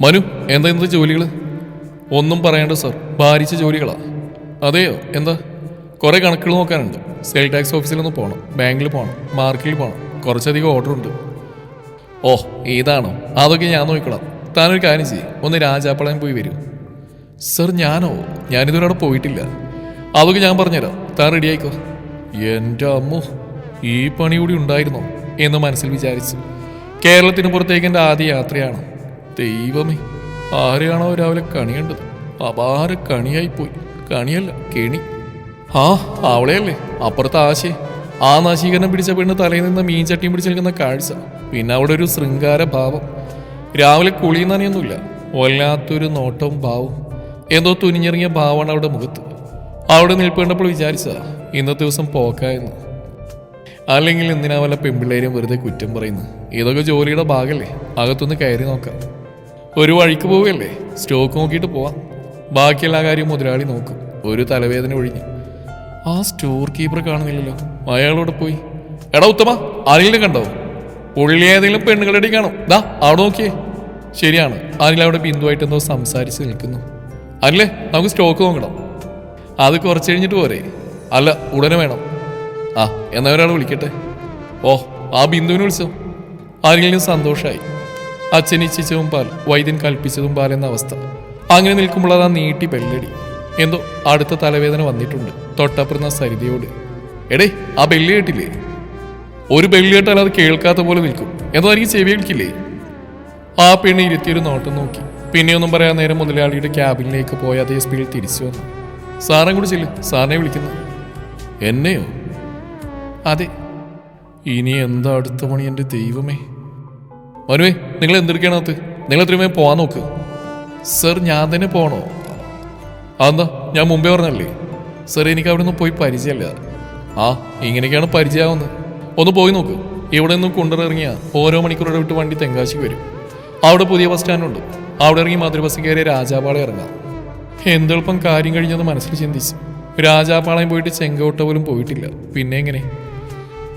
മനു എന്താ ഇന്നത്തെ ജോലികൾ ഒന്നും പറയണ്ട സർ. ഭാരിച്ച ജോലികളാ. അതെയോ? എന്താ? കുറേ കണക്കുകൾ നോക്കാനുണ്ട്. സെയിൽ ടാക്സ് ഓഫീസിലൊന്ന് പോകണം ബാങ്കിൽ പോകണം മാർക്കറ്റിൽ പോകണം കുറച്ചധികം ഓർഡർ ഉണ്ട്. ഓ ഏതാണോ അതൊക്കെ ഞാൻ നോക്കിക്കോളാം. താനൊരു കാര്യം ചെയ്യും. ഒന്ന് രാജാപ്പളയം പോയി വരൂ. സർ ഞാനോ? ഞാനിതുവരെ അവിടെ പോയിട്ടില്ല. അതൊക്കെ ഞാൻ പറഞ്ഞുതരാം. താൻ റെഡിയായിക്കോ എന്റെ അമ്മു ഈ പണി കൂടി ഉണ്ടായിരുന്നോ? എന്ന് മനസ്സിൽ വിചാരിച്ചു. കേരളത്തിന് പുറത്തേക്ക് എന്റെ ആദ്യ യാത്രയാണ്. ദൈവമേ ആരെയാണോ രാവിലെ കണി കണ്ടത്? അപാര കണിയായിപ്പോയി. കണിയല്ല കെണി. ആ അവളെയല്ലേ? അപ്പുറത്തെ ആശയെ. ആ നാശീകരണം പിടിച്ച പെണ്ണ് തലയിൽ നിന്ന് മീൻ ചട്ടിയും പിടിച്ച് നിൽക്കുന്ന കാഴ്ച. പിന്നെ അവിടെ ഒരു ശൃംഗാര ഭാവം. രാവിലെ കുളിയുന്നണിയൊന്നുമില്ല വല്ലാത്തൊരു നോട്ടവും ഭാവവും. എന്തോ തുനിഞ്ഞിറങ്ങിയ ഭാവമാണ് അവിടെ മുഖത്ത്. അവിടെ നിൽപ്പേണ്ടപ്പോൾ വിചാരിച്ച ഇന്നത്തെ ദിവസം പോക്കായെന്ന്. അല്ലെങ്കിൽ എന്തിനാ വല്ല പെമ്പിള്ളേരും വെറുതെ കുറ്റം പറയുന്നു ഇതൊക്കെ ജോലിയുടെ ഭാഗമല്ലേ അകത്തുനിന്ന് കയറി നോക്കാം. ഒരു വഴിക്ക് പോവുകയല്ലേ? സ്റ്റോക്ക് നോക്കിയിട്ട് പോവാം. ബാക്കിയെല്ലാ കാര്യവും മുതലാളി നോക്കും. ഒരു തലവേദന ഒഴിഞ്ഞ്. ആ സ്റ്റോർ കീപ്പർ കാണുന്നില്ലല്ലോ. അയാളോട് പോയി. എടാ ഉത്തമ ആരെങ്കിലും കണ്ടോ? പുള്ളി ഏതെങ്കിലും പെണ്ണുങ്ങളുടെ കാണും. ദാ അവിടെ നോക്കിയേ. ശരിയാണ്. അനിൽ അവിടെ ബിന്ദുവായിട്ട് എന്തോ സംസാരിച്ച് നിൽക്കുന്നു. അല്ലേ നമുക്ക് സ്റ്റോക്ക് നോക്കണം. അത് കുറച്ച് കഴിഞ്ഞിട്ട് പോരെ. അല്ല ഉടനെ വേണം. ആ എന്നാ ഒരാൾ വിളിക്കട്ടെ. ഓ ആ ബിന്ദുവിനെ വിളിച്ചോ? ആരെങ്കിലും സന്തോഷമായി അച്ഛൻ പാൽ വൈദ്യൻ കൽപ്പിച്ചതും പാൽ എന്ന അവസ്ഥ. അങ്ങനെ നിൽക്കുമ്പോൾ അതാ നീട്ടി ബെല്ലടി. എന്തോ അടുത്ത തലവേദന വന്നിട്ടുണ്ട്. തൊട്ടപ്പുറന്ന സരിതയോട്. എടേ ആ ബെല്ല് കേട്ടില്ലേ? ഒരു ബെല്ല് കേട്ടാൽ അത് കേൾക്കാത്ത പോലെ നിൽക്കും. എന്തോ എനിക്ക് ചെവി കേൾക്കില്ലേ? ആ പെണ്ണ് ഇരുത്തിയൊരു നോട്ടം നോക്കി. പിന്നെയൊന്നും പറയാൻ നേരം മുതലാളിയുടെ ക്യാബിനിലേക്ക് പോയ അതേ സ്പീഡിൽ തിരിച്ചു വന്നു. സാറിനെ കൂടി ചെല്ലു. സാറിനെ വിളിക്കുന്നു. എന്നെയോ? അതെ. ഇനി എന്താ അടുത്ത പണി എന്റെ ദൈവമേ? മനുവേ നിങ്ങൾ എന്തെടുക്കണത് നിങ്ങൾ എത്രയും വേഗം പോവാൻ നോക്ക്. സർ ഞാൻ തന്നെ പോകണോ അതെന്താ ഞാൻ മുമ്പേ പറഞ്ഞല്ലേ? സർ എനിക്ക് അവിടെ നിന്ന് പോയി പരിചയമല്ല. ആ ഇങ്ങനെയൊക്കെയാണ് പരിചയമാവുന്നത്. ഒന്ന് പോയി നോക്ക്. ഇവിടെ നിന്ന് കൊണ്ടുവന്നിറങ്ങിയ ഓരോ മണിക്കൂറോടെ വിട്ട് വണ്ടി തെങ്കാശിക്ക് വരും. അവിടെ പുതിയ ബസ് സ്റ്റാൻഡുണ്ട്. അവിടെ ഇറങ്ങി മധുര ബസ് കയറി രാജാപാളയം ഇറങ്ങാം. എന്തെളുപ്പം കാര്യം കഴിഞ്ഞത് മനസ്സിൽ ചിന്തിച്ചു. രാജാപാളയം പോയിട്ട് ചെങ്കോട്ട പോലും പോയിട്ടില്ല. പിന്നെ എങ്ങനെ?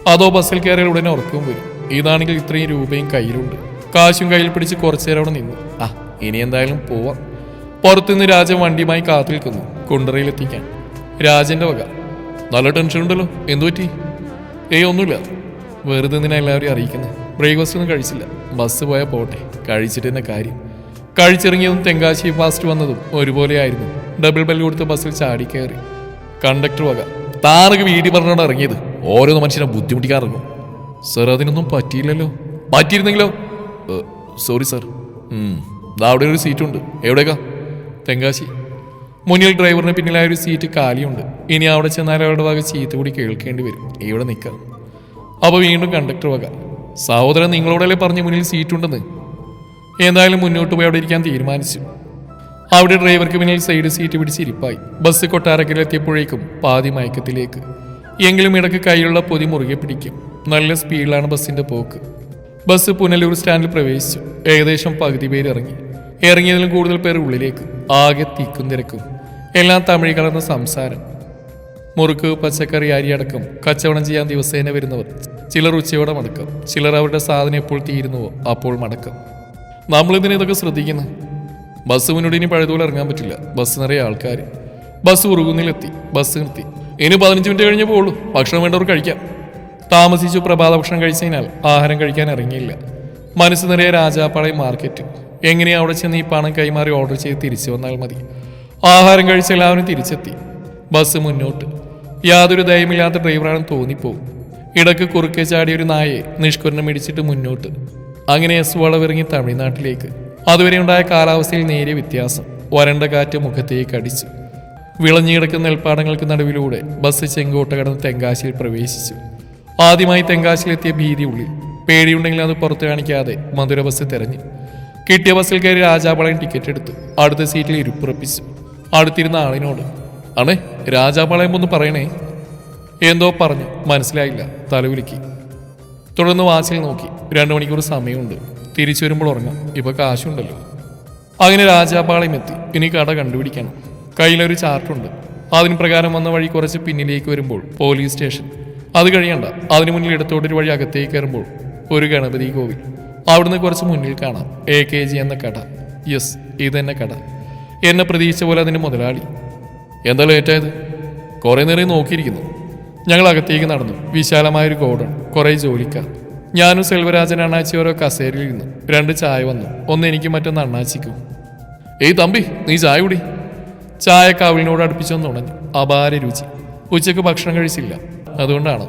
അതോ ബസ്സിൽ കയറിയാൽ ഉടനെ ഉറക്കവും വരും. ഇതാണെങ്കിൽ ഇത്രയും രൂപയും കയ്യിലുണ്ട്. കാശും കയ്യിൽ പിടിച്ച് കുറച്ചു നേരം അവിടെ നിന്നു. ആ ഇനി എന്തായാലും പോവാം. പുറത്തുനിന്ന് രാജൻ വണ്ടിയുമായി കാത്തു നിൽക്കുന്നു. കുണ്ടറയിലെത്തിക്കാൻ രാജന്റെ വക. നല്ല ടെൻഷൻ ഉണ്ടല്ലോ. എന്തു പറ്റി? ഏയ് ഒന്നുമില്ല. വെറുതെ നിന്നെ എല്ലാവരെയും അറിയിക്കുന്നത് ബ്രേക്ക്ഫാസ്റ്റ് ഒന്നും കഴിച്ചില്ല. ബസ് പോയാൽ പോട്ടെ. കഴിച്ചിട്ട് തന്നെ കാര്യം. കഴിച്ചിറങ്ങിയതും തെങ്കാശി ഫാസ്റ്റ് വന്നതും ഒരുപോലെയായിരുന്നു ഡബിൾ ബെൽ കൊടുത്ത് ബസ്സിൽ ചാടി കയറി. കണ്ടക്ടർ വക. താനൊക്കെ വീട്ടിൽ പറഞ്ഞോണ്ട് ഇറങ്ങിയത്. ഓരോന്ന് മനുഷ്യനെ ബുദ്ധിമുട്ടിക്കാറിറങ്ങും സർ അതിനൊന്നും പറ്റിയില്ലല്ലോ. പറ്റിയിരുന്നെങ്കിലോ? Sorry sir. അവിടെ ഒരു സീറ്റുണ്ട്. എവിടേക്കാ? തെങ്കാശി. മുന്നിൽ ഡ്രൈവറിന് പിന്നിലായ ഒരു സീറ്റ് കാലിയുണ്ട്. ഇനി അവിടെ ചെന്നാൽ അവരുടെ വക ചീത്ത കൂടി കേൾക്കേണ്ടി വരും. ഇവിടെ നിൽക്കാം. അപ്പോൾ വീണ്ടും കണ്ടക്ടർ വക. സഹോദരൻ നിങ്ങളോടല്ലേ പറഞ്ഞ് മുന്നിൽ സീറ്റുണ്ടെന്ന്? എന്തായാലും മുന്നോട്ട് പോയി അവിടെ ഇരിക്കാൻ തീരുമാനിച്ചു. അവിടെ ഡ്രൈവർക്ക് പിന്നിൽ സൈഡ് സീറ്റ് പിടിച്ച് ഇരിപ്പായി. ബസ് കൊട്ടാരക്കലെത്തിയപ്പോഴേക്കും പാതി മയക്കത്തിലേക്ക്. എങ്കിലും ഇടയ്ക്ക് കയ്യിലുള്ള പൊതി മുറുകെ പിടിക്കും. നല്ല സ്പീഡിലാണ് ബസ്സിന്റെ പോക്ക്. ബസ് പുനലൂർ സ്റ്റാൻഡിൽ പ്രവേശിച്ചു. ഏകദേശം പകുതി പേര് ഇറങ്ങി. ഇറങ്ങിയതിലും കൂടുതൽ പേർ ഉള്ളിലേക്ക് ആകെ തിക്കും തിരക്കും. എല്ലാം തമിഴ് കലർന്ന സംസാരം. മുറുക്ക് പച്ചക്കറി അരി അടക്കം കച്ചവടം ചെയ്യാൻ ദിവസേന വരുന്നവർ. ചിലർ ഉച്ചയോടെ മടക്കം. ചിലർ അവരുടെ സാധനം എപ്പോൾ തീരുന്നുവോ അപ്പോൾ മടക്കം. നമ്മളിതിനെ ഇതൊക്കെ ശ്രദ്ധിക്കുന്നു? ബസ് മുന്നോട്ട് ഇനി പഴയതുപോലെ ഇറങ്ങാൻ പറ്റില്ല. ബസ് നിറയെ ആൾക്കാർ ബസ് ഉറുകുന്നിലെത്തി. ബസ് നിർത്തി. ഇനി പതിനഞ്ച് മിനിറ്റ് കഴിഞ്ഞേ പോകുള്ളൂ ഭക്ഷണം വേണ്ടവർ കഴിക്കാം. താമസിച്ചു പ്രഭാത ഭക്ഷണം കഴിച്ചതിനാൽ ആഹാരം കഴിക്കാൻ ഇറങ്ങിയില്ല. മനസ്സ് നിറയെ രാജാപ്പാളയം മാർക്കറ്റ് എങ്ങനെയാ അവിടെ ചെന്ന് ഈ പണം കൈമാറി ഓർഡർ ചെയ്ത് തിരിച്ചു വന്നാൽ മതി. ആഹാരം കഴിച്ച എല്ലാവരും തിരിച്ചെത്തി. ബസ് മുന്നോട്ട്. യാതൊരു ദയമില്ലാത്ത ഡ്രൈവറാണെന്ന് തോന്നിപ്പോവും. ഇടയ്ക്ക് കുറുക്കെ ചാടിയ ഒരു നായെ നിഷ്കുരണം ഇടിച്ചിട്ട് മുന്നോട്ട്. അങ്ങനെ എസ് വളവിറങ്ങി തമിഴ്നാട്ടിലേക്ക്. അതുവരെ ഉണ്ടായ കാലാവസ്ഥയിൽ നേരിയ വ്യത്യാസം. വരണ്ട കാറ്റ് മുഖത്തേക്ക് അടിച്ചു. വിളഞ്ഞുകിടക്കുന്ന നെൽപ്പാടങ്ങൾക്ക് നടുവിലൂടെ ബസ് ചെങ്കോട്ട കടന്ന് തെങ്കാശിയിൽ പ്രവേശിച്ചു. ആദ്യമായി തെങ്കാശിലെത്തിയ ഭീതി ഉള്ളിൽ. പേടിയുണ്ടെങ്കിൽ അത് പുറത്തു കാണിക്കാതെ മധുര ബസ് തെരഞ്ഞു. കിട്ടിയ ബസ്സിൽ കയറി രാജാപാളയം ടിക്കറ്റ് എടുത്തു. അടുത്ത സീറ്റിൽ ഇരുപ്പുറപ്പിച്ചു. അടുത്തിരുന്ന ആളിനോട് അണേ രാജാപാളയം ഒന്ന് പറയണേ. എന്തോ പറഞ്ഞു. മനസ്സിലായില്ല. തലകുലുക്കി തുടർന്ന് വാച്ചിൽ നോക്കി. രണ്ടു മണിക്കൂർ സമയമുണ്ട്. തിരിച്ചു വരുമ്പോൾ ഉറങ്ങാം. ഇപ്പൊ കാശുണ്ടല്ലോ. അങ്ങനെ രാജാപാളയം എത്തി. ഇനി കട കണ്ടുപിടിക്കണം. കയ്യിലൊരു ചാർട്ടുണ്ട്. അതിന് പ്രകാരം വന്ന വഴി കുറച്ച് പിന്നിലേക്ക് വരുമ്പോൾ പോലീസ് സ്റ്റേഷൻ. അത് കഴിയണ്ട. അതിനു മുന്നിൽ ഇടത്തോട്ടൊരു വഴി അകത്തേക്ക് കയറുമ്പോൾ ഒരു ഗണപതി കോവിൽ അവിടുന്ന് കുറച്ച് മുന്നിൽ കാണാം. എ കെ ജി എന്ന കട. യെസ് ഇത് തന്നെ കട. എന്നെ പ്രതീക്ഷിച്ച പോലെ അതിന്റെ മുതലാളി. എന്താ ലേറ്റായത്? കുറേ നേരം നോക്കിയിരിക്കുന്നു. ഞങ്ങൾ അകത്തേക്ക് നടന്നു. വിശാലമായൊരു ഗോഡൺ കുറേ ജോലിക്കാർ. ഞാനും സെൽവരാജൻ അണ്ണാച്ചി ഓരോ കസേരയിൽ ഇരുന്നു. രണ്ട് ചായ വന്നു. ഒന്ന് എനിക്ക് മറ്റൊന്ന് അണ്ണാച്ചിക്കും. ഏയ് തമ്പി നീ ചായ കുടി. ചായ ഉണഞ്ഞു അപാര രുചി. ഉച്ചയ്ക്ക് ഭക്ഷണം കഴിച്ചില്ല. അതുകൊണ്ടാണ്.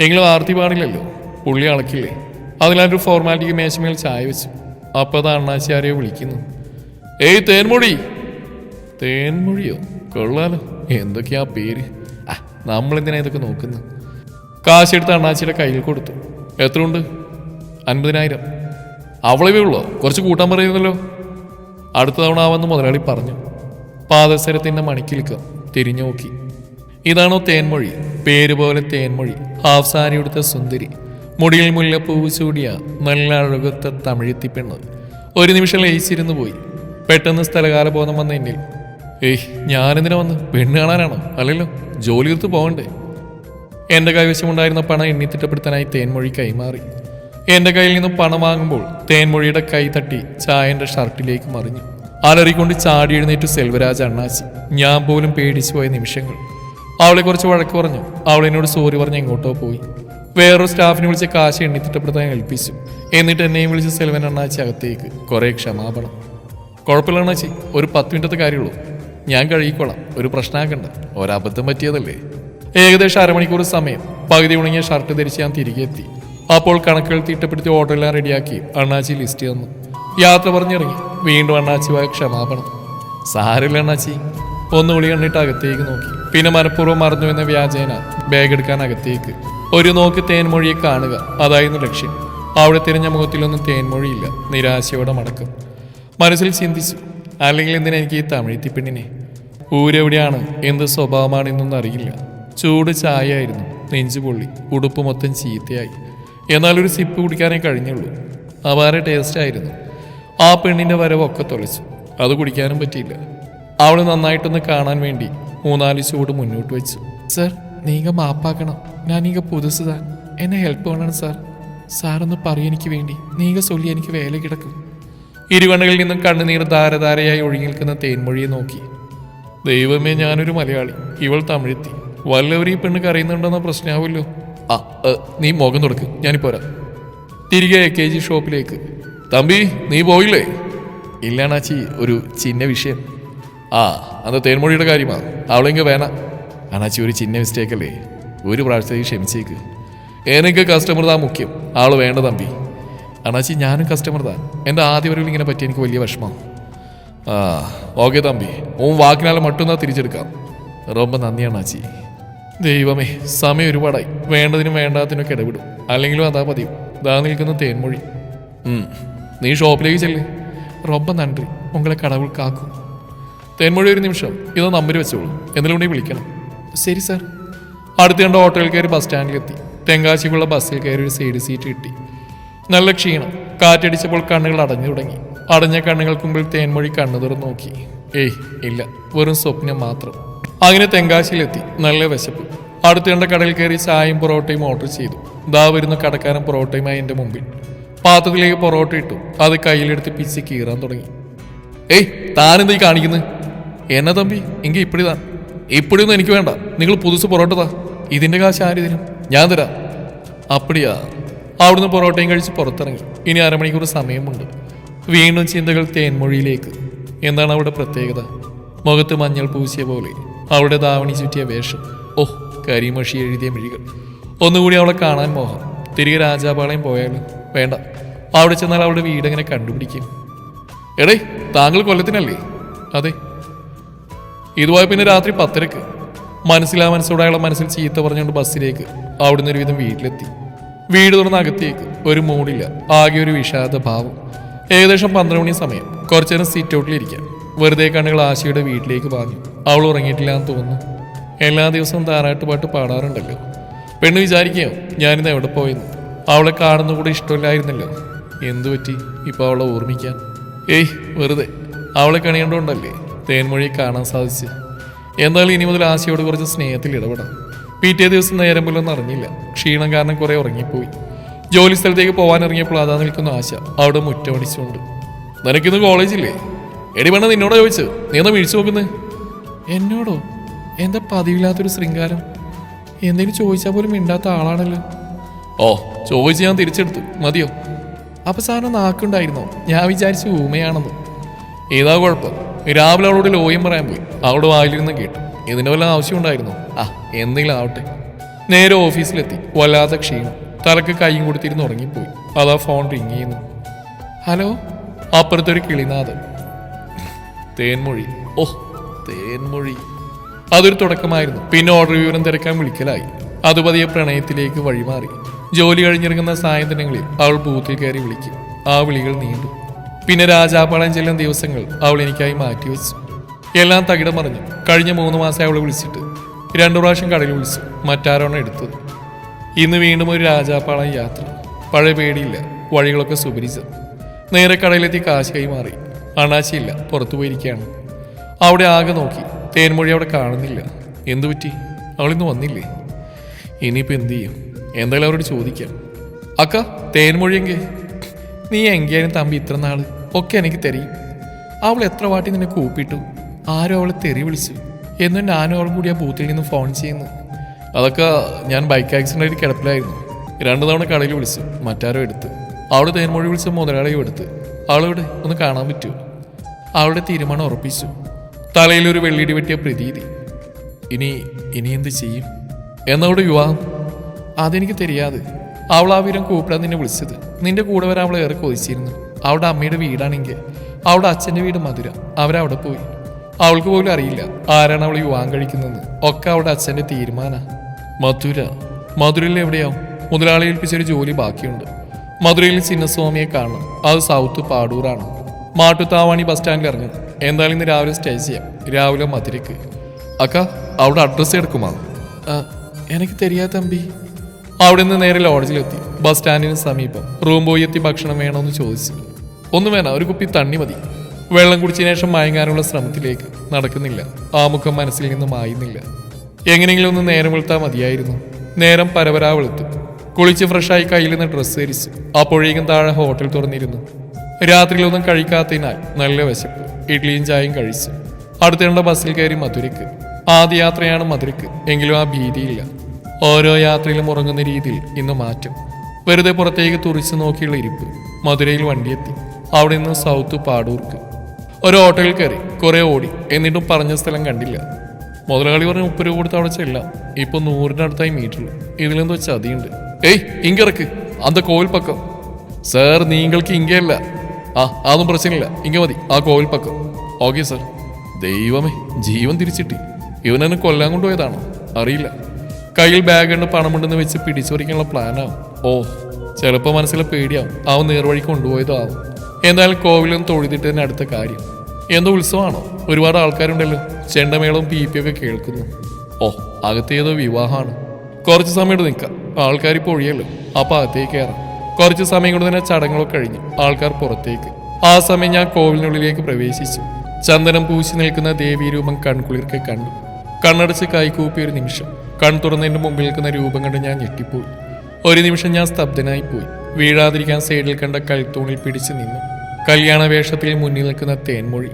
എങ്കിലും ആർത്തി പാടില്ലല്ലോ. പുള്ളി അളക്കില്ലേ? അതിലൊരു ഫോർമാലിറ്റിക്ക് മേശമേൽ ചായ വെച്ചു. അപ്പോൾ അത് അണ്ണാശാരിയെ വിളിക്കുന്നു. ഏയ് തേൻമൊഴി. തേൻമൊഴിയോ? കൊള്ളാലോ. എന്തൊക്കെയാ പേര്? ആ നമ്മളെന്തിനാ ഇതൊക്കെ നോക്കുന്നു കാശെടുത്ത് അണ്ണാച്ചിയുടെ കയ്യിൽ കൊടുത്തു. എത്ര ഉണ്ട് അൻപതിനായിരം. അവളവേ ഉള്ളോ കുറച്ച് കൂട്ടാൻ പറയുന്നല്ലോ. അടുത്ത തവണ ആവെന്ന് മുതലാളി പറഞ്ഞു. പാദസരത്തിന്റെ മണിക്കിൽക്കം തിരിഞ്ഞു നോക്കി. ഇതാണോ തേൻമൊഴി? പേര് പോലെ തേൻമൊഴി ഹാഫ് സാരി ഉടുത്ത സുന്ദരി മുടിയിൽ മുല്ലപ്പൂവ് ചൂടിയ നല്ല അഴുകത്ത തമിഴെത്തി പെണ്ണ്. ഒരു നിമിഷം ലയിച്ചിരുന്നു പോയി. പെട്ടെന്ന് സ്ഥലകാല ബോധം വന്ന എന്നിൽ ഏയ് ഞാനെന്തിനാ വന്ന്? പെണ്ണ് കാണാനാണോ? അല്ലല്ലോ ജോലി തീർത്ത് പോകണ്ടേ? എന്റെ കൈവശമുണ്ടായിരുന്ന പണം എണ്ണി തിട്ടപ്പെടുത്താനായി തേൻമൊഴി കൈമാറി. എന്റെ കയ്യിൽ നിന്നും പണം വാങ്ങുമ്പോൾ തേൻമൊഴിയുടെ കൈ തട്ടി ചായന്റെ ഷർട്ടിലേക്ക് മറിഞ്ഞു. അലറിക്കൊണ്ട് ചാടി എഴുന്നേറ്റ് സെൽവരാജ് അണ്ണാച്ചി. ഞാൻ പോലും പേടിച്ചു പോയ നിമിഷങ്ങൾ. അവളെ കുറച്ച് വഴക്ക് പറഞ്ഞു. അവൾ എന്നോട് സോറി പറഞ്ഞ് എങ്ങോട്ടോ പോയി. വേറൊരു സ്റ്റാഫിനെ വിളിച്ച് കാശ് എണ്ണിത്തിട്ടപ്പെടുത്താൻ ഏൽപ്പിച്ചു. എന്നിട്ട് എന്നെയും വിളിച്ച് സെൽവൻ അണ്ണാച്ചി അകത്തേക്ക് കുറേ ക്ഷമാപണം. കുഴപ്പമില്ല അണ്ണാച്ചി ഒരു പത്ത് മിനിറ്റത്തെ കാര്യമുള്ളൂ. ഞാൻ കഴുകിക്കോളാം ഒരു പ്രശ്നമാക്കണ്ട. ഒരബദ്ധം പറ്റിയതല്ലേ? ഏകദേശം അരമണിക്കൂർ സമയം. പകുതി ഉണങ്ങിയ ഷർട്ട് ധരിച്ച് ഞാൻ തിരികെ എത്തി. അപ്പോൾ കണക്കുകൾ തീട്ടപ്പെടുത്തി ഓർഡറെല്ലാം റെഡിയാക്കി അണ്ണാച്ചി ലിസ്റ്റ് തന്നു. യാത്ര പറഞ്ഞിറങ്ങി. വീണ്ടും അണ്ണാച്ചി പോയ ക്ഷമാപണം. സാരമില്ല അണ്ണാച്ചി. ഒന്ന് വിളി കണ്ടിട്ട് അകത്തേക്ക് നോക്കി. പിന്നെ മനഃപൂർവം മറന്നു എന്ന വ്യാജേന ബാഗ് എടുക്കാൻ അകത്തേക്ക്. ഒരു നോക്ക് തേൻമൊഴിയെ കാണുക അതായിരുന്നു ലക്ഷ്യം. അവിടെ തിരിഞ്ഞ മുഖത്തിലൊന്നും തേൻമൊഴിയില്ല നിരാശയോടെ മടക്കം. മനസ്സിൽ ചിന്തിച്ചു അല്ലെങ്കിൽ എന്തിനാ എനിക്ക് ഈ തമിഴ്ത്തി പെണ്ണിനെ? ഊരെവിടെയാണ്? എന്ത് സ്വഭാവമാണ് എന്നൊന്നും അറിയില്ല. ചൂട് ചായയായിരുന്നു നെഞ്ചു പൊള്ളി ഉടുപ്പ് മൊത്തം ചീത്തയായി. എന്നാൽ ഒരു സിപ്പ് കുടിക്കാനേ കഴിഞ്ഞുള്ളൂ. അപാര ടേസ്റ്റ് ആയിരുന്നു. ആ പെണ്ണിന്റെ വരവൊക്കെ തുളച്ചു അത് കുടിക്കാനും പറ്റിയില്ല. അവൾ നന്നായിട്ടൊന്ന് കാണാൻ വേണ്ടി മൂന്നാൽ ചൂട് മുന്നോട്ട് വെച്ചു. സർ നീങ്ക മാപ്പാക്കണം. ഞാൻ നീങ്ക പുതുസുതാൻ എന്നെ ഹെൽപ്പ് വേണം സാർ. സാറൊന്ന് പറയും എനിക്ക് വേണ്ടി. നീങ്ക ചൊല്ലി എനിക്ക് വേല കിടക്കും. ഇരുകണ്ണുകളിൽ നിന്നും കണ്ണുനീർ ധാരധാരയായി ഒഴുകി നിൽക്കുന്ന തേൻമൊഴിയെ നോക്കി. ദൈവമേ ഞാനൊരു മലയാളി. ഇവൾ തമിഴെത്തി. വല്ലവരും ഈ പെണ്ണ് കരയുന്നുണ്ടെന്ന പ്രശ്നമാവുമല്ലോ ആ നീ മുഖം തുടക്ക് ഞാനിപ്പോരാ തിരികെ എ കെ ജി ഷോപ്പിലേക്ക്. തമ്പി നീ പോയില്ലേ? ഇല്ലാണാച്ചി ഒരു ചിന്ന വിഷയം. ആ അന്ന് തേൻമൊഴിയുടെ കാര്യമാണ്. അവളെങ്കിൽ വേണ. അണാച്ചി ഒരു ചിന്ന മിസ്റ്റേക്കല്ലേ ഒരു പ്രാവശ്യത്തേക്ക് ക്ഷമിച്ചേക്ക്. എനിക്ക് കസ്റ്റമർ താ മുഖ്യം. ആൾ വേണ്ട തമ്പി. അണാച്ചി ഞാനും കസ്റ്റമർ താ എന്റെ ആദ്യ വരവിൽ ഇങ്ങനെ പറ്റി എനിക്ക് വലിയ വിഷമം. ആ ഓക്കെ തമ്പി. ഓൻ വാക്കിനാലും മട്ടുന്നാ തിരിച്ചെടുക്കാം. റൊമ്പ നന്ദി അണാച്ചി ദൈവമേ സമയം ഒരുപാടായി. വേണ്ടതിനും വേണ്ടാത്തതിനൊക്കെ ഇടപെടും. അല്ലെങ്കിലും അതാ പതിവ്. ഇതാ നിൽക്കുന്ന തേൻമൊഴി. നീ ഷോപ്പിലേക്ക് ചെല്ലേ. റൊമ്പ നന്ദി. ഉങ്ങളെ കടവുൾ കാക്കും. തേൻമൊഴി ഒരു നിമിഷം. ഇത് നമ്പർ വെച്ചോളൂ. എന്തിലുണ്ടെങ്കിൽ വിളിക്കണം. ശരി സാർ. അടുത്ത കണ്ട ഓട്ടോയിൽ കയറി ബസ് സ്റ്റാൻഡിലെത്തി. തെങ്കാശിക്കുള്ള ബസ്സിൽ കയറി ഒരു സൈഡ് സീറ്റ് കിട്ടി. നല്ല ക്ഷീണം. കാറ്റടിച്ചപ്പോൾ കണ്ണുകൾ അടഞ്ഞു തുടങ്ങി. അടഞ്ഞ കണ്ണുകൾക്ക് മുമ്പിൽ തേൻമൊഴി കണ്ണു തുറന്ന് നോക്കി. ഏയ് ഇല്ല. വെറും സ്വപ്നം മാത്രം. അങ്ങനെ തെങ്കാശിയിലെത്തി. നല്ല വിശപ്പ്. അടുത്ത കണ്ട കടയിൽ കയറി ചായയും പൊറോട്ടയും ഓർഡർ ചെയ്തു. ദാ വരുന്ന കടക്കാരൻ പൊറോട്ടയുമായി എന്റെ മുമ്പിൽ. പാത്രത്തിലേക്ക് പൊറോട്ട ഇട്ടു. അത് കയ്യിലെടുത്ത് പിച്ച് കീറാൻ തുടങ്ങി. ഏയ് താനെന്തായി കാണിക്കുന്നത് എന്നാ തമ്പി? എങ്കിൽ ഇപ്പഴിതാ താ. എനിക്ക് വേണ്ട. നിങ്ങൾ പുതുസ് പൊറോട്ട താ. ഇതിന്റെ കാശ് ആര് തരും? ഞാൻ തരാം. അപ്പടിയാ. അവിടുന്ന് പൊറോട്ടയും കഴിച്ച് പുറത്തിറങ്ങി. ഇനി അരമണിക്കൂർ സമയമുണ്ട്. വീണ്ടും ചിന്തകൾ തേൻമൊഴിയിലേക്ക്. എന്താണ് അവിടെ പ്രത്യേകത? മുഖത്ത് മഞ്ഞൾ പൂശിയ പോലെ. അവിടെ ദാവണി ചുറ്റിയ വേഷം. ഓഹ് കരിമഷി എഴുതിയ മിഴികൾ. ഒന്നുകൂടി അവളെ കാണാൻ മോഹം. തിരികെ രാജാപാളയം പോയാലും വേണ്ട. അവിടെ ചെന്നാൽ അവളുടെ വീടെങ്ങനെ കണ്ടുപിടിക്കും? എടേ താങ്കൾ കൊല്ലത്തിനല്ലേ? അതെ. ഇതുപോയ പിന്നെ രാത്രി പത്തരക്ക്. മനസ്സിലാ മനസ്സോടെ അയാളെ മനസ്സിൽ ചീത്ത പറഞ്ഞുകൊണ്ട് ബസ്സിലേക്ക് അവിടുന്ന് ഒരുവിധം വീട്ടിലെത്തി. വീട് തുറന്ന് അകത്തേക്ക്. ഒരു മൂടില്ല. ആകെ ഒരു വിഷാദ ഭാവം ഏകദേശം പന്ത്രണ്ട് മണി സമയം. കുറച്ചു നേരം സീറ്റ് ഔട്ടിലിരിക്കാം വെറുതെ കണ്ണുകൾ ആശയുടെ വീട്ടിലേക്ക് വാങ്ങി അവൾ ഉറങ്ങിയിട്ടില്ല എന്ന് തോന്നുന്നു. എല്ലാ ദിവസവും താരാട്ട് പാട്ട് പാടാറുണ്ടല്ലോ. പെണ്ണ് വിചാരിക്കുകയോ ഞാനിന്ന് എവിടെ പോയെന്ന്. അവളെ കാണുന്ന കൂടെ ഇഷ്ടമില്ലായിരുന്നല്ലോ. എന്തു പറ്റി ഇപ്പൊ അവളെ ഓർമ്മിക്കാൻ. ഏയ് വെറുതെ. അവളെ കണിയണ്ടുകൊണ്ടല്ലേ തേൻമൊഴി കാണാൻ സാധിച്ചു. എന്തായാലും ഇനി മുതൽ ആശയോട് കുറച്ച് സ്നേഹത്തിൽ ഇടപെടാം പിറ്റേ ദിവസം നേരം പോലൊന്നും അറിഞ്ഞില്ല. ക്ഷീണം കാരണം കുറെ ഉറങ്ങിപ്പോയി. ജോലി സ്ഥലത്തേക്ക് പോകാൻ ഇറങ്ങിയപ്പോൾ അതാ നിൽക്കുന്ന ആശ. അവിടെ മുറ്റമടിച്ചുകൊണ്ട് നിനക്കിന്ന് കോളേജില്ലേ എടി വേണ്ട നിന്നോടാ ചോദിച്ചു നീ എന്താ വീഴ്ച നോക്കുന്നത് എന്നോടോ? എന്താ പതിവില്ലാത്തൊരു ശൃംഗാരം? എന്തെങ്കിലും ചോദിച്ചാൽ പോലും മിണ്ടാത്ത ആളാണല്ലോ. ഓ ചോദിച്ച് ഞാൻ തിരിച്ചെടുത്തു. മതിയോ? അപ്പൊ സാറിന് നാക്കുണ്ടായിരുന്നോ ഞാൻ വിചാരിച്ചു ഊമയാണെന്ന്. ഏതാ കുഴപ്പം. രാവിലെ അവളോട് ലോയം പറയാൻ പോയി. അവളുടെ വായിലിരുന്ന് കേട്ടു. ഇതിന്റെ വല്ല ആവശ്യമുണ്ടായിരുന്നു? ആ എന്തെങ്കിലും ആവട്ടെ. നേരെ ഓഫീസിലെത്തി. വല്ലാത്ത ക്ഷീണം. തലക്ക് കൈയും കൊടുത്തിരുന്ന് ഉറങ്ങിപ്പോയി. അതാ ഫോൺ റിങ് ചെയ്യുന്നു. ഹലോ? അപ്പുറത്തൊരു കിളിനാഥൻ. തേൻമൊഴി. ഓ തേൻമൊഴി. അതൊരു തുടക്കമായിരുന്നു. പിന്നെ ഓർഡർ വിവരം തിരക്കാൻ വിളിക്കലായി. അത് പതിയെ പ്രണയത്തിലേക്ക് വഴിമാറി. ജോലി കഴിഞ്ഞിറങ്ങുന്ന സായന്തനങ്ങളിൽ അവൾ ബൂത്തിൽ കയറി വിളിക്കും. ആ വിളികൾ നീണ്ടു. പിന്നെ രാജാപാളയം ചെല്ലുന്ന ദിവസങ്ങൾ അവൾ എനിക്കായി മാറ്റിവെച്ചു എല്ലാം തകിടം മറിഞ്ഞു. കഴിഞ്ഞ മൂന്ന് മാസം അവളെ വിളിച്ചിട്ട് രണ്ടു പ്രാവശ്യം കടയിൽ വിളിച്ചു. മറ്റാരാണ് എടുത്തത്? ഇന്ന് വീണ്ടും ഒരു രാജാപാളയം യാത്ര. പഴയ പേടിയില്ല വഴികളൊക്കെ സുപരിചിതം. നേരെ കടയിലെത്തി കാശ് കൈമാറി. അണാശിയില്ല പുറത്തു പോയിരിക്കുകയാണ്. അവിടെ ആകെ നോക്കി തേൻമൊഴി അവിടെ കാണുന്നില്ല. എന്തു പറ്റി? അവളിന്ന് വന്നില്ലേ? ഇനിയിപ്പോൾ എന്തു ചെയ്യും? എന്തായാലും അവരോട് ചോദിക്കാം. അക്ക തേൻമൊഴിയെങ്കിൽ നീ എങ്കിയാലും തമ്പി ഇത്ര നാൾ? ഒക്കെ എനിക്ക് തെരയും അവൾ എത്ര വാട്ടി നിന്നെ കൂപ്പിട്ടു ആരോ അവളെ തെറി വിളിച്ചു എന്നും ഞാനും അവളും കൂടി ആ ബൂത്തിൽ നിന്ന് ഫോൺ ചെയ്യുന്നു അതൊക്കെ ഞാൻ ബൈക്ക് ആക്സിഡൻ്റ് ആയിട്ട് കിടപ്പിലായിരുന്നു രണ്ടു തവണ കടയിൽ വിളിച്ചു മറ്റാരോ എടുത്ത് അവള് തേൻമൊഴി വിളിച്ച മുതലാളിയും എടുത്ത് അവളോട് ഒന്ന് കാണാൻ പറ്റുമോ അവളുടെ തീരുമാനം ഉറപ്പിച്ചു തലയിലൊരു വെള്ളിടി വെട്ടിയ പ്രതീതി ഇനി ഇനി എന്ത് ചെയ്യും എന്നവിടെ വിവാഹം അതെനിക്ക് தெரியாது അവൾ ആ വീരം കൂപ്പിടാൻ നിന്നെ വിളിച്ചത് നിന്റെ കൂടെ വരാൻ അവളെ ഏറെ കൊതിച്ചിരുന്നു അവിടെ അമ്മയുടെ വീടാണെങ്കിൽ അവിടെ അച്ഛന്റെ വീട് മധുര. അവരവിടെ പോയി. അവൾക്ക് പോലും അറിയില്ല ആരാണ് അവൾ വിവാഹം കഴിക്കുന്നതെന്ന്. ഒക്കെ അവിടെ അച്ഛന്റെ തീരുമാന. മധുര മധുരയിൽ എവിടെയാവും മുതലാളി ഏൽപ്പിച്ചൊരു ജോലി ബാക്കിയുണ്ട്. മധുരയിൽ ചിന്നസ്വാമിയെ കാണണം. അത് സൗത്ത് പാടൂറാണ് മാട്ടുത്താവാണി ബസ് സ്റ്റാൻഡിൽ ഇറങ്ങും എന്തായാലും ഇന്ന് രാവിലെ സ്റ്റേ ചെയ്യാം. രാവിലെ മധുരയ്ക്ക്. അക്ക അവിടെ അഡ്രസ്സ് എടുക്കുമാ? എനിക്ക് തരിയാ തമ്പി. അവിടെ നിന്ന് നേരെ ലോഡ്ജിലെത്തി. ബസ് സ്റ്റാൻഡിന് സമീപം. റൂം പോയി എത്തി ഭക്ഷണം വേണമെന്ന് ചോദിച്ചു. ഒന്നും വേണം ഒരു കുപ്പി തണ്ണി മതി. വെള്ളം കുടിച്ചതിന് ശേഷം മയങ്ങാനുള്ള ശ്രമത്തിലേക്ക് നടക്കുന്നില്ല. ആ മുഖം മനസ്സിൽ നിന്ന് മായുന്നില്ല. എങ്ങനെയെങ്കിലും ഒന്ന് നേരം വെളുത്താൽ മതിയായിരുന്നു. നേരം പരപരാ വെളുത്തു കുളിച്ച് ഫ്രഷായി കയ്യിൽ നിന്ന് ഡ്രസ്സ് ധരിച്ചു. അപ്പോഴേക്കും താഴെ ഹോട്ടൽ തുറന്നിരുന്നു. രാത്രിയിലൊന്നും കഴിക്കാത്തതിനാൽ നല്ല വിശപ്പ്. ഇഡ്ലിയും ചായയും കഴിച്ചു. അടുത്തിടേണ്ട ബസ്സിൽ കയറി മധുരയ്ക്ക്. ആദ്യ യാത്രയാണ് മധുരയ്ക്ക്. എങ്കിലും ആ ഭീതിയില്ല. ഓരോ യാത്രയിലും ഉറങ്ങുന്ന രീതിയിൽ ഇന്ന് മാറ്റം. വെറുതെ പുറത്തേക്ക് തുറിച്ചു നോക്കിയുള്ള ഇരിപ്പ്. മധുരയിൽ വണ്ടിയെത്തി. അവിടെ നിന്ന് സൗത്ത് പാടൂർക്ക്. ഒരു ഹോട്ടലിൽ കയറി കുറെ ഓടി. എന്നിട്ടും പറഞ്ഞ സ്ഥലം കണ്ടില്ല. മുതലാളി പറഞ്ഞ് മുപ്പത് രൂപ കൊടുത്ത് അവിടെ ചെല്ലാം. ഇപ്പൊ നൂറിനടുത്തായി മീറ്ററിൽ ഇതിലെന്തോ ചതിയുണ്ട്. ഏയ് ഇങ്ങിറക്ക് അന്ത കോവിൽ പക്കം. സാർ നിങ്ങൾക്ക് ഇങ്ങയല്ല ആ അതൊന്നും പ്രശ്നമില്ല. ഇങ്ങ മതി. ആ കോവിൽ പക്കം. ഓക്കെ സാർ ദൈവമേ ജീവൻ തിരിച്ചിട്ടി. ഇവനെന്നെ കൊല്ലാൻ കൊണ്ടുപോയതാണോ? അറിയില്ല. കയ്യിൽ ബാഗ് ഉണ്ട് പണമുണ്ടെന്ന് വെച്ച് പിടിച്ചുപറിക്കാനുള്ള പ്ലാനാവും ഓ ചിലപ്പോൾ മനസ്സിലെ പേടിയാവും. ആ നേർവഴി കൊണ്ടുപോയതോ ആവും എന്തായാലും കോവിലും തൊഴുതിട്ടതിന് അടുത്ത കാര്യം. എന്തോ ഉത്സവമാണോ? ഒരുപാട് ആൾക്കാരുണ്ടല്ലോ. ചെണ്ടമേളവും പി പി ഒക്കെ കേൾക്കുന്നു. ഓ അകത്തേതോ വിവാഹമാണ്. കുറച്ച് സമയം നിൽക്കാം. ആൾക്കാർ ഇപ്പോൾ ഒഴിയല്ലോ. അപ്പം അകത്തേക്ക് കയറാം. കുറച്ച് സമയം കൊണ്ട് തന്നെ ചടങ്ങുകളൊക്കെ കഴിഞ്ഞു. ആൾക്കാർ പുറത്തേക്ക്. ആ സമയം ഞാൻ കോവിലിനുള്ളിലേക്ക് പ്രവേശിച്ചു. ചന്ദനം പൂശി നിൽക്കുന്ന ദേവീരൂപം കൺകുളിർക്കെ കണ്ടു. കണ്ണടച്ച് കൈകൂപ്പിയ ഒരു നിമിഷം. കൺ തുറന്നതിന് മുമ്പിൽ നിൽക്കുന്ന രൂപം കണ്ട് ഞാൻ ഞെട്ടിപ്പോയി. ഒരു നിമിഷം ഞാൻ സ്തബ്ധനായി പോയി. വീഴാതിരിക്കാൻ സൈഡിൽ കണ്ട കൽത്തൂണിൽ പിടിച്ചു നിന്നു. കല്യാണ വേഷത്തിൽ മുന്നിൽ നിൽക്കുന്ന തേൻമൊഴി.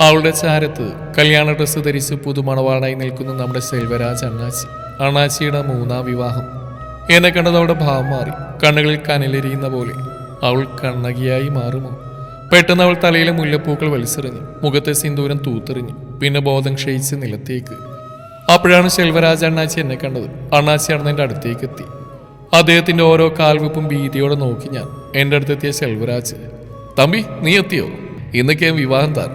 അവളുടെ ചാരത്ത് കല്യാണ ഡ്രസ്സ് ധരിച്ച് പുതുമണവാളായി നിൽക്കുന്ന നമ്മുടെ സെൽവരാജ് അണ്ണാച്ചി. അണ്ണാച്ചിയുടെ മൂന്നാം വിവാഹം. എന്നെ കണ്ടത് അവളുടെ ഭാവം മാറി. കണ്ണുകളിൽ കനലെരിയുന്ന പോലെ അവൾ കണ്ണകിയായി മാറുമോ? പെട്ടെന്ന് അവൾ തലയിലെ മുല്ലപ്പൂക്കൾ വലിച്ചെറിഞ്ഞു. മുഖത്തെ സിന്ദൂരം തൂത്തെറിഞ്ഞു. പിന്നെ ബോധം ക്ഷയിച്ച് നിലത്തേക്ക്. അപ്പോഴാണ് ശെൽവരാജ് അണ്ണാച്ചി എന്നെ കണ്ടത്. അണ്ണാച്ചി അണ്ണന്റെ അടുത്തേക്ക് എത്തി. അദ്ദേഹത്തിന്റെ ഓരോ കാൽവെപ്പും ഭീതിയോടെ നോക്കി ഞാൻ. എന്റെ അടുത്തെത്തിയ സെൽവരാജ് തമ്പി നീ എത്തിയോ? ഇന്നൊക്കെ വിവാഹം താൻ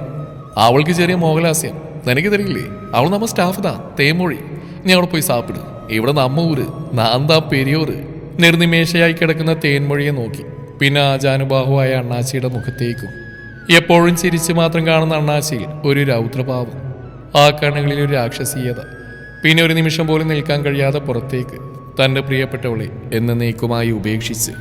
അവൾക്ക് ചെറിയ മോഹലാസ്യം. നിനക്ക് തരില്ലേ? അവൾ നമ്മ സ്റ്റാഫ് താ തേമൊഴി. നീ അവിടെ പോയി സാപ്പിട്. ഇവിടെ നമ്മ ഊര് നാന്താ പെരിയോറ്. നിർനിമേഷയായി കിടക്കുന്ന തേൻമൊഴിയെ നോക്കി. പിന്നെ ആജാനുബാഹുവായ അണ്ണാച്ചിയുടെ മുഖത്തേക്കും. എപ്പോഴും ചിരിച്ചു മാത്രം കാണുന്ന അണ്ണാച്ചിയിൽ ഒരു രൗദ്രഭാവം. ആ കണ്ണുകളിൽ ഒരു രാക്ഷസീയത. പിന്നെ ഒരു നിമിഷം പോലും നിൽക്കാൻ കഴിയാതെ പുറത്തേക്ക്. തന്റെ പ്രിയപ്പെട്ടവളെ എന്നേക്കുമായി ഉപേക്ഷിച്ച്